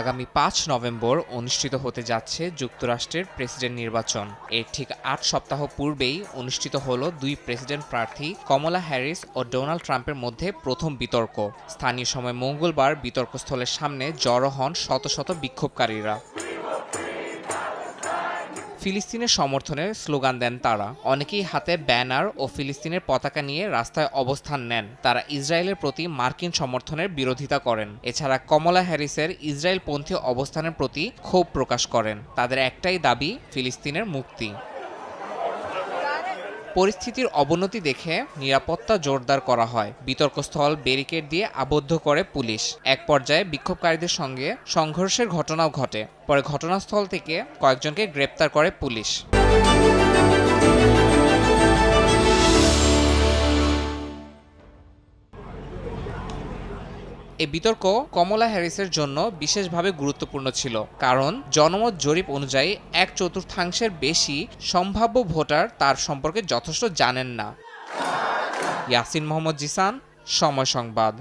আগামী পাঁচ নভেম্বর অনুষ্ঠিত হতে যাচ্ছে যুক্তরাষ্ট্রের প্রেসিডেন্ট নির্বাচন। এর ঠিক আট সপ্তাহ পূর্বেই অনুষ্ঠিত হল দুই প্রেসিডেন্ট প্রার্থী, কমলা হ্যারিস ও ডোনাল্ড ট্রাম্পের মধ্যে প্রথম বিতর্ক। স্থানীয় সময় মঙ্গলবার বিতর্কস্থলের সামনে জড়ো হন শত শত বিক্ষোভকারীরা। ফিলিস্তিনের সমর্থনের স্লোগান দেন তারা। অনেকেই হাতে ব্যানার ও ফিলিস্তিনের পতাকা নিয়ে রাস্তায় অবস্থান নেন। তারা ইসরায়েলের প্রতি মার্কিন সমর্থনের বিরোধিতা করেন। এছাড়া কমলা হ্যারিসের ইসরায়েলপন্থী অবস্থানের প্রতি ক্ষোভ প্রকাশ করেন। তাদের একটাই দাবি, ফিলিস্তিনের মুক্তি। পরিস্থিতির অবনতি দেখে নিরাপত্তা জোরদার করা হয়। বিতর্কস্থল, ব্যারিকেড দিয়ে আবদ্ধ করে পুলিশ। এক পর্যায়ে বিক্ষোভকারীদের সঙ্গে সংঘর্ষের ঘটনাও ঘটে। পরে ঘটনাস্থল থেকে কয়েকজনকে গ্রেপ্তার করে পুলিশ। এই বিতর্ক কমলা হ্যারিসের জন্য বিশেষভাবে গুরুত্বপূর্ণ ছিল, কারণ জনমত জরিপ অনুযায়ী এক চতুর্থাংশের বেশি সম্ভাব্য ভোটার তার সম্পর্কে যথেষ্ট জানেন না। ইয়াসিন মোহাম্মদ জিসান, সময় সংবাদ।